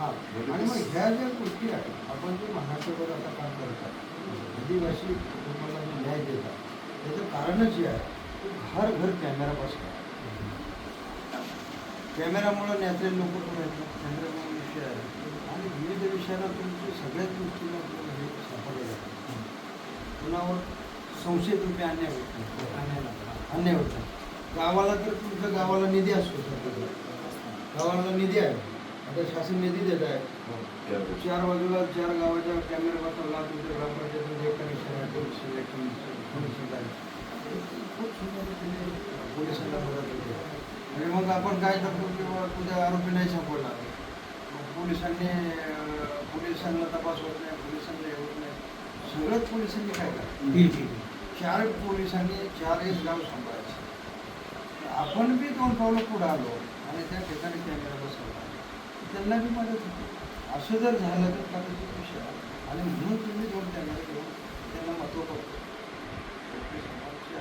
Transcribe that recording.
हा आणि मग ह्या ज्या गोष्टी आहेत आपण जे महाराष्ट्रभर आता काम करतात आदिवासी कुटुंबाला जे न्याय देतात त्याचं कारणच जे आहे ते घर घर कॅमेरा कॅमेरामुळं न्यातले लोक पण आहेत कॅमेरामुळे विषय आहे. आणि विविध विषयाला तुमचे सगळ्याच गोष्टीला आपल्याला हे सापडलं जातात कुणावर संशयित रुपये अन्याय होत नाही. अन्याय होत नाही. गावाला तर तुमच्या गावाला निधी असतो गावाला निधी आहे. आता शासन निधी देत आहे. चार बाजूला चार गावाच्या कॅमेरा बसवला तुमच्या ग्रामपंचायतीमध्ये जे कनेक्शन आहे ते सिलेक्शन कनेक्शन आहे. खूप सुंदर पोलिसांना मदत होते आणि मग आपण काय करतो किंवा तुझ्या आरोपी नाही सापडला. मग पोलिसांनी पोलिसांना तपास होत नाही पोलिसांना हे होत नाही. सगळंच पोलिसांनी काय करायचं? चार पोलिसांनी चार एक गाव सांभाळायचं. आपण बी दोन पावलं पुढे आलो आणि त्या ठिकाणी कॅमेरा बसवला त्यांना बी मदत होते. असं जर झालं तर कदाचित विषय आणि म्हणून तुम्ही दोन कॅमेरे घेऊन त्यांना महत्त्व करतो आपली समाजाची